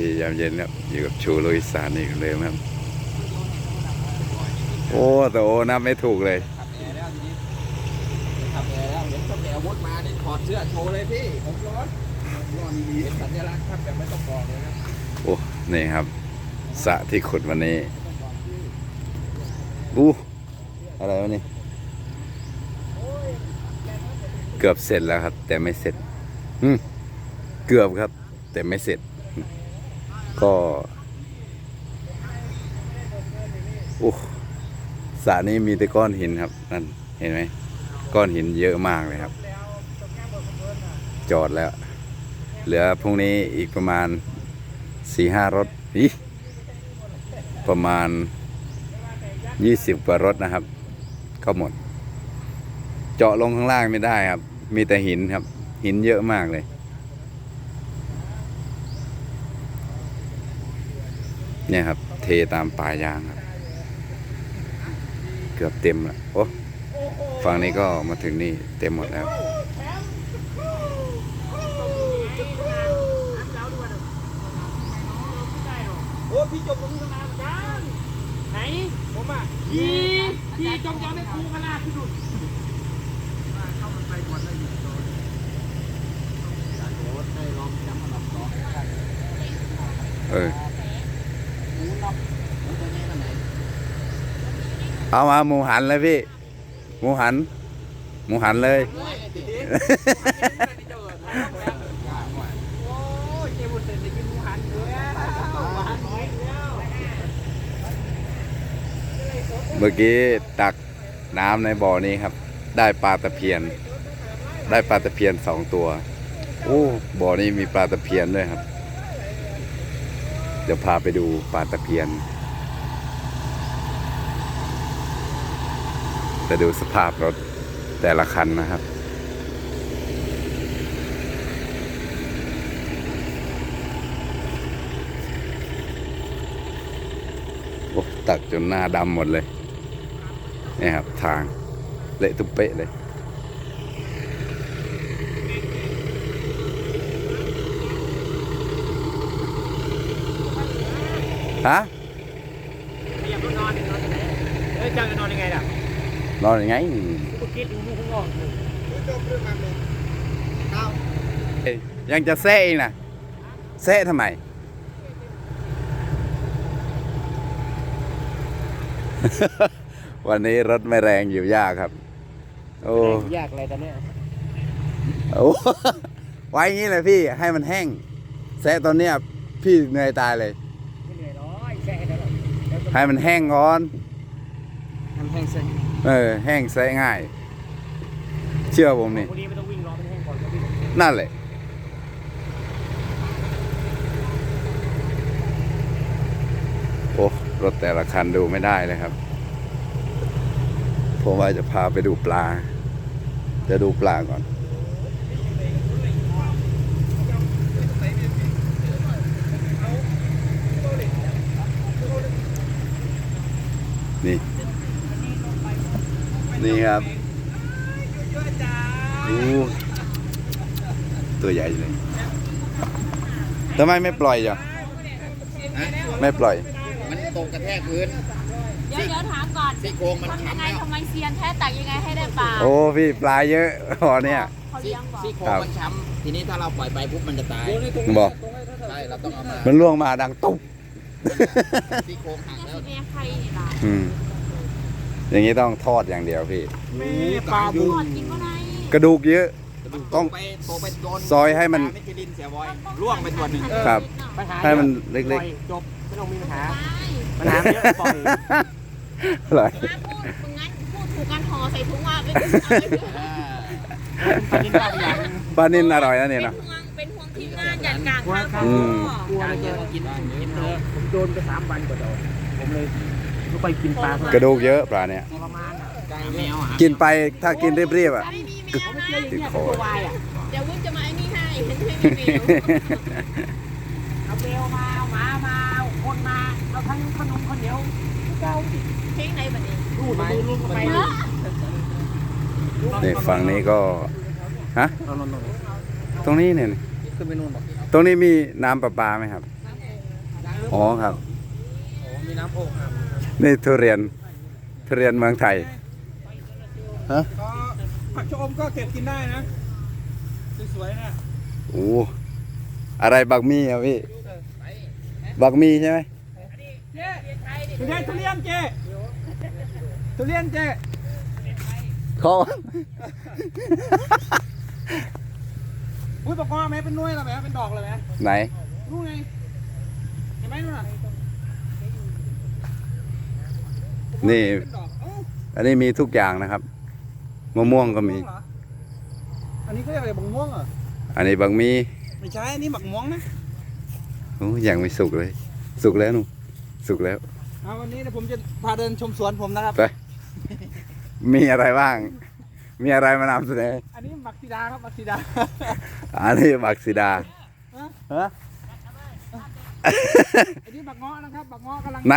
ดียามเย็นครับอยู่กับชูโรยสานอีกเลยครับ โอ้แต่โอ้นับไม่ถูกเลยขับแอร์แล้วทีนี้ขับแอร์แล้วเห็นขับแอร์วุฒมานี่ถอดเสื้อโชว์เลยพี่ผมร้อนร้อนดีเป็นสัญลักษณ์ครับแบบไม่ต้องบอกเลยนะโอ้นี่ครับสระที่ขุดวันนี้อู้อะไรวะนี่เกือบเสร็จแล้วครับ แต่ไม่เสร็จอืมเกือบครับ แต่ไม่เสร็จ ก็อู้สระนี้มีแต่ก้อนหินครับนั่นเห็นไหมก้อนหินเยอะมากเลยครับ จอดแล้ว เหลือพรุ่งนี้อีกประมาณสี่ห้ารถอีประมาณยี่สิบกว่ารถนะครับ ก็หมด เจาะลงข้างล่างไม่ได้ครับ มีแต่หินครับ หินเยอะมากเลย เนี่ยครับ เทตามปลายยางครับ เกือบเต็มแล้วโอ้ฝั่งนี้ก็มาถึงนี่เต็มหมดแล้วโอ้พี่จบตรงนี้ตั้งนานเหมือนกันไหนผมอะพี่พี่จงยอมให้ครูขนาดที่สุดเข้ามันไปก่อนได้อยู่ตอนจานโอ๊ตได้ลองย้ำอันดับสองนะครับเออ หมูน็อกหมูตัวนี้ตัวไหน เอามาหมูหันเลยพี่ หมูหัน หมูหันเลยเจ้าบุตรเสร็จจะกินหมูหันเลยอะหมูหันน้อยแล้วเมื่อกี้ตักน้ำในบ่อนี้ครับ ได้ปลาตะเพียน ได้ปลาตะเพียนสองตัวโอ้บ่อนี้มีปลาตะเพียนด้วยครับ เดี๋ยวพาไปดูปลาตะเพียน จะดูสภาพรถแต่ละคันนะครับ โอ้ตักจนหน้าดำหมดเลยนี่ครับทาง เละตุเป๊ะเลยฮะอยากนอนนอนที่ไหนเอ้ยจังจะนอนยังไงล่ะ นอนยังไงกูก็คิดดูมูข้างนอกจบเรื่องมันเลยเอาเอ้ยยังจะแซ่อีกนะแซ่ทำไม วันนี้รถไม่แรงอยู่ยากครับ โอ้ยากอะไรตอนเนี้ยโอ้ไว้อย่างนี้เลยพี่ให้มันแห้ง แซะตอนเนี้ยพี่เหนื่อยตายเลยไม่เหนื่อยร้อยแช่ได้หรอกให้มันแห้งก่อน ทำแห้งเส้นเออแห้งแซะง่าย เชื่อผมนี่พรุ่งนี้ไม่ต้องวิ่งรอมันแห้งก่อนก็วิ่งนั่นแหละ โอ้รถแต่ละคันดูไม่ได้เลยครับ ผมว่าจะพาไปดูปลา จะดูปลาก่อนนี่ นี่ ครับดูตัวใหญ่เลยทำไมไม่ปล่อยจ้ะไม่ปล่อย มันตกกระแทกพื้น เดี๋ยวเดี๋ยวถามก่อนซี่โครงมันทำยังช้ำไงแล้ว ทำไมเซียนแท้ตักยังไงให้ได้ปลาโอ้พี่ปลาเยอะพอเนี่ย เขาซี่เลี้ยงบอกซี่โครงครับ มันช้ำทีนี้ถ้าเราปล่อยไปปุ๊บมันจะตายบอกใช่เราต้องเอามามันล่วงมาดังตุ๊บซี่โครงหักเนี่ยแล้วสิเลี้ยงใครนี่ล่ะอืม อย่างนี้ต้องทอดอย่างเดียวพี่แม่ปลาทบูอดกินก็ได้กระดูกเยอะ ต้องไปโตไปโดนซอยให้มันมิชลินเสียบอยร่วงไปตัวหนึ่งครับ ปัญหาให้มันเล็กๆปอยจบไม่ต้องมีปัญหาได้ปัญหาไม่เยอะปล่อยอะไรมาพูดมึงงั้นพูดถูกกันห่อใส่ถุงว่าเป็นปลาดินปลาอย่างปลานินอร่อยนะเนี่ยเป็นเนาะห่วงเป็นห่วงทีมงานยันกลางทางอืมกลัวเลยเจอกินกินเถอะผมโดนไปสามวันกว่าโดนผมเลย ไม่ค่อยกินปลาเท่าไหกร่ระดูกเยอะปลาเนี่ยทรมานอะไก่แมวหากินไปถ้ากินเรียบๆอะ ไม่มีแมวไม่นะเชื่ออย่างเงี้ยตัววายอะ เดี๋ยววุ้นจะมาไอ้นี่ให้เห็นไม่มีแมวเอาเบลมาเอาหมามาเอาคนมา เอาทั้งขนมข้าวเหนียวเจ้าดิเพลงไหนบัดนี้รูดมือลูกไปเอเลยอนี่ฝั่งนี้ก็ ฮะ นอนนอนตรงนี้เนี่ย ขึ้นไปนู่นบอกตรงนี้มีน้ำประปาไหมครับนอ๋อครับ โอ้มีน้ำโอ่งครับ นี่ทุเรียนทุเรียนเมืองไทยฮะก็ผักชะอมก็เก็บกินได้นะ สวยๆนะโอ้อะไรบักมี่อะพี่บักมี่ใช่ไหมเจ๊ไม่ใช่ทุเรียนเจ๊ทุเรียนเจ๊เขาอุ้ยบอกว่าแม่เป็นหน่วยแล้วแม่เป็นดอกเลยแม่ไหนรู้ไงเห็นไหมนู่นน่ะ นี่เป็นดอกเอ้าอันนี้มีทุกอย่างนะครับมะม่วงก็มี เหรออันนี้ก็เรียกอะไรบักม่วงเหรออันนี้บักมี่ไม่ใช่อันนี้บักม่วงนะโอ้ยังไม่สุกเลย สุกแล้วหนูสุกแล้ว เอาวันนี้เดี๋ยวผมจะพาเดินชมสวนผมนะครับ ไป มีอะไรบ้าง มีอะไรมานำเสนออันนี้บักซีดาครับบักซีดา อันนี้บักซิดาฮะอันนี้บักเงาะนะครับบักเงาะกำลังไหน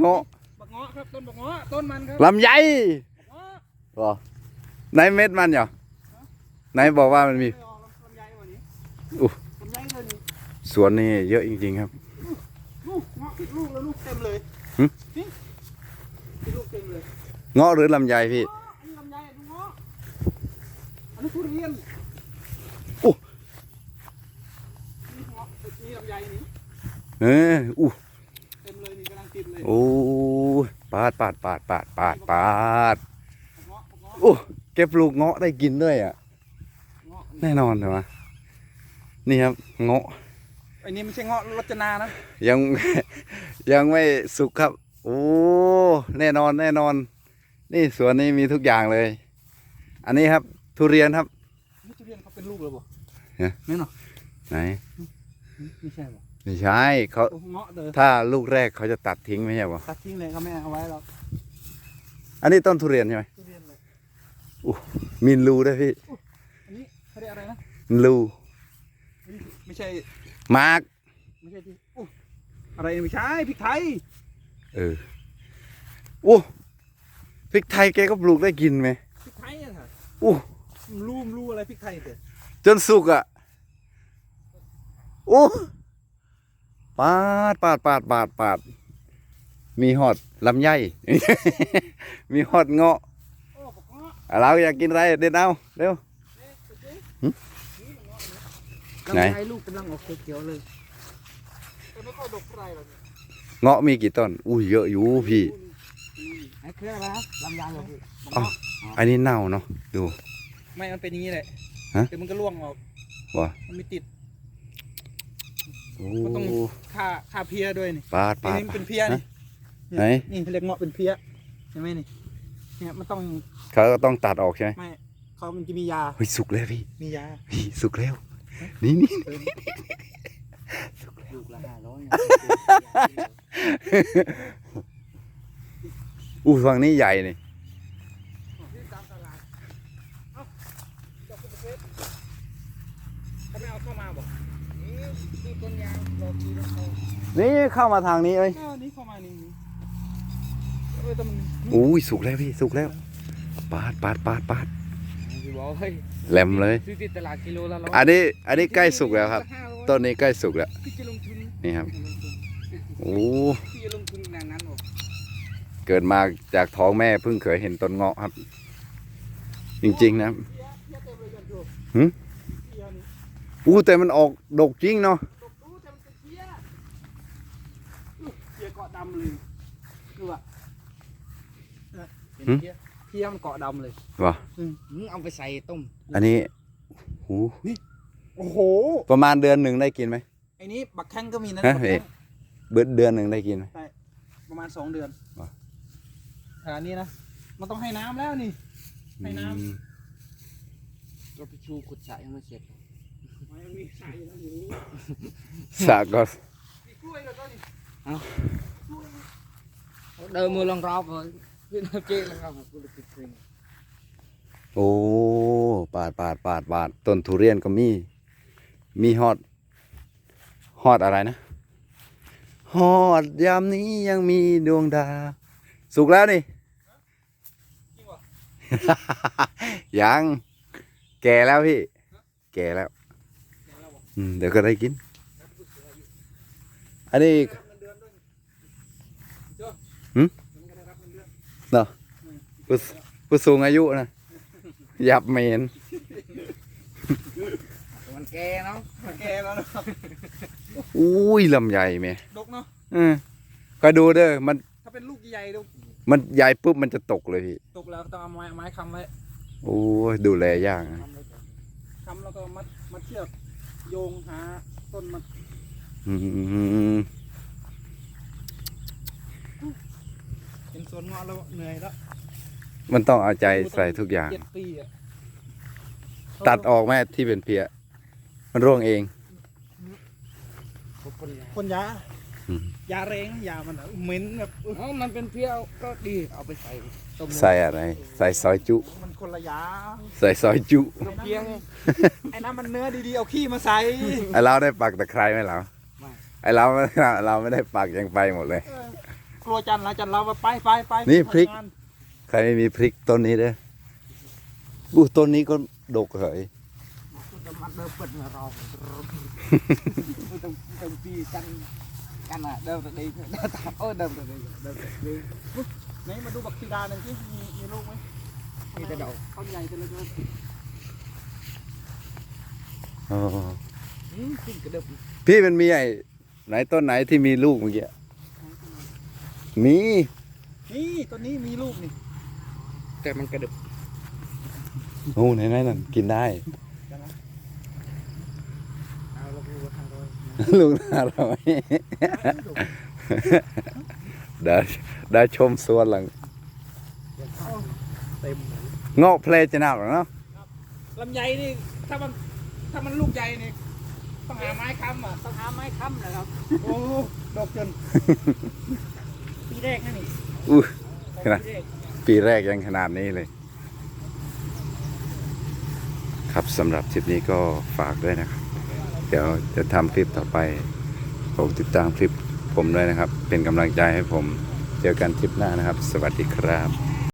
โงะบักเงาะครับต้นบักเงาะต้นมันครับลำไยบักเงาะเหรอไหนเม็ดมันเหรอไหนบอกว่ามันมีไม่ออกลำไยวันนี้อุ๊ลำไยเลยนี่สวนนี่เยอะจริงๆครับลูกเงาะติดลูกแล้วลูกเต็มเลยหึนี่ติดลูกเต็มเลยเงาะหรือลำไยพี่อ๋ออันนี้ลำไยดูเงาะอันนี้ทุเรียนโอ้นี่เงาะนี่ลำไยนี่เอออู้เต็มเลยนี่กำลังติดเลยโอ้ย ปาดปาดปาดปาดปาดปาดบักเงาะบักเงาะโอ้เก็บลูกเงาะได้กินด้วยอะเงาะแน่นอนเลยวะนี่ครับเงาะอันนี้ไม่ใช่เงาะรจนานะยังยังไม่สุกครับ โอ้แน่นอนแน่นอน นี่สวนนี้มีทุกอย่างเลย อันนี้ครับ ทุเรียนครับนี่ทุเรียนเขาเป็นลูกเลยบ่ฮะไม่เนาะไหนไม่ใช่บ่ ไม่ใช่เขาโอ้เงาะเด้อถ้าลูกแรกเขาจะตัดทิ้งไม่ใช่ปะตัดทิ้งเลยเขาไม่เอาไว้หรอกอันนี้ต้นทุเรียนใช่ไหมทุเรียนเลยมีนรูด้วยพี่อันนี้เขาเรียกอะไรนะรูไม่ใช่มาร์กไม่ใช่ที่อู้อะไรไม่ใช่พริกไทยเออโอ้พริกไทยแกก็ปลูกได้กินไหมพริกไทยอะค่ะโอ้มันรูมนรูอะไรพริกไทยเด้อจนสุกอะโอ้ ปาดปาดปาดปาดปาดมีหอดลำไย มีหอดเงาะโอ้บอกเงาะอะเราอยากกินอะไรเด็ดเอาเร็วหึไหนลำไยลูกกำลังออกเขียวๆเลยแต่ไม่ค่อยดกเท่าไหรหรอกเงาะมีกี่ต้น อุ้ยเยอะอยู่พี่ไอ้เครืออะไรนะลำไยเหรอพี่อ้าวอันนี้เน่าเนาะดู ไม่มันเป็นอย่างนี้แหละฮะเดี๋ยวมันก็ร่วงออกว่ะมันไม่ติด โอ้มันต้องค่าค่าเพียด้วยนี่ปาดอันปาดนี้มันเป็นเพียนี่ไหนนี่เรียกเงาะเป็นเพียใช่ไหมนี่เนี่ยมันต้องเขาก็ต้องตัดออกใช่ไหมไม่เขามันจะมียาเฮ้ยสุกแล้วพี่มียาพี่สุกแล้วนี่นี่ลูกละห้าร้อยอู้ฝั่งนี้ใหญ่นี่ตามตลาดเอ้าดอกกุหลาบเขาไม่เอาเข้ามาบอกนี่นี่ ต้นยางดอกกีดอกทองนี่เข้ามาทางนี้เอ้ยอ้าวนี่เข้ามานี่นี่เออแต่มันอุ้ยสุกแล้วพี่สุกแล้วปาดปาดปาดปาดพี่บอกเฮ้ยแหลมเลย ซื้อที่ตลาดกิโลละร้อยอันนี้อันนี้ใกล้สุกแล้วครับต้นนี้ใกล้สุกแล้วพี่จะลงทุนนี่ครับโอ้พี่จะลงทุนนานนั้นบอกเกิดมาจากท้องแม่เพิ่งเคยเห็นต้นเงาะครับ จริงๆนะครับ เพี้ยเพี้ยเต็มเลยยันโยหึเพี้ยนี่อู้แต่มันออกดกจริงเนาะ ตกรู้แต่มันเป็นเพี้ยอุ๊ยเพี้ยเกาะดำเลยดูอะเนี่ยเห็นเพี้ยเพี้ยมันเกาะดำเลยว่ะอืมเอาไปใส่ต้มอันนี้หูโอ้โหประมาณเดือนหนึ่งได้กินไหมไอ้นี้บักแข้งก็มีนะฮะบักเอ๊แข้งเบิดเดือนหนึ่งได้กินไหม ประมาณสองเดือนว่ะขนาดนี้นะมันต้องให้น้ำแล้วนี่ให้น้ำ อืมเราไปชูขุดสระยังไม่เสร็จมันมีสายอยู่แล้วอยู่สากก็ มีกล้วยแล้วก็นี่ เดินมือลองรอบเลยขึ้นมาเจ๊ลองรอบกูเลยติดเพลงโอ้ปาดปาดปาดปาดต้นทุเรียนก็มี มีฮอดฮอดอะไรนะฮอดยามนี้ยังมีดวงดาวสุกแล้วนี่ ยัง แก่แล้วพี่ แก่แล้ว เดี๋ยวเดี๋ยวก็ได้กิน อันนี้ เริ่มเลยเนาะผู้ผู้สูงอายุนะยับเมนมันแก่เนาะมันแก่แล้วเนาะอุ้ยลำใหญ่แม่ดกเนาะเออก็ดูเด้อมันถ้าเป็นลูกใหญ่ๆดูมันใหญ่ปุ๊บมันจะตกเลยพี่ตกแล้วต้องเอาไม้ไม้ค้ำไว้โอ้ยดูแลยากนะค้ำไว้ก่อนค้ำแล้วก็มัดมัดเชือกโยงหาต้นมันอืม เป็นส วนเงาะแล้วเหนื่อยแล้วมันต้องเอาใจใส่ทุกอย่าง เจ็ดปีอะตัดออกแม่ที่เป็นเพีย มันร่วงเองคนยาอืม ยาแรงยามันอะเหม็นแบบเอ้ามันเป็นเพี้ยวก็ดีเอาไปใส่ต้มใส่อะไร ใส่ซอยจุ มันคนละยาใส่ซอยจุเพียงไอ้น้ำมันเนื้อดีๆเอาขี้มาใส่ ไอเราได้ปักตะไคร้ไหมเราไม่ ไอเราไม่เราไม่ได้ปักยังไปหมดเลย ครัวจันทร์ละจันทร์เราไปไปไปนี่พริก ทำงานใครไม่มีพริกต้นนี้เด้ออู้ต้นนี้ก็ดกเหยจะมาเดินเปิดมาเราต้องต้องปีกันกันอะเดินไปดีเดินตามเออเดินไปดีเดินไปดีไหนมาดูบักซีดาหน่อยสิมีมีลูกไหมมีแต่ดอกเขาใหญ่จังเลยอ๋ออืมขึ้นกระดึบพี่มันมีไอ้ไหนต้นไหนที่มีลูกเมื่อกี้ มีนี่ตัวนี้มีลูกนี่ แต่มันกระดึบโอ้ไหนไหนนั่นกินได้ เอาแล้วพูดว่าทางร้อยลูกน่ารักเดี๋ยวเดี๋ยวชมสวนหลังเต็มเงาะเพลจะหนักหรอเนาะลำไยนี่ถ้ามันถ้ามันลูกใหญ่นี่ต้องหาไม้ค้ำอะต้องหาไม้ค้ำนะครับ โอ้ดอกจน ปีแรกนั่นนี่อู้ขปีนาดแรกปีแรกยังขนาดนี้เลย ครับสำหรับคลิปนี้ก็ฝากด้วยนะครับ เดี๋ยวจะทำคลิปต่อไป ผมติดตามคลิปผมด้วยนะครับ เป็นกำลังใจให้ผมเจอกันคลิปหน้านะครับ สวัสดีครับ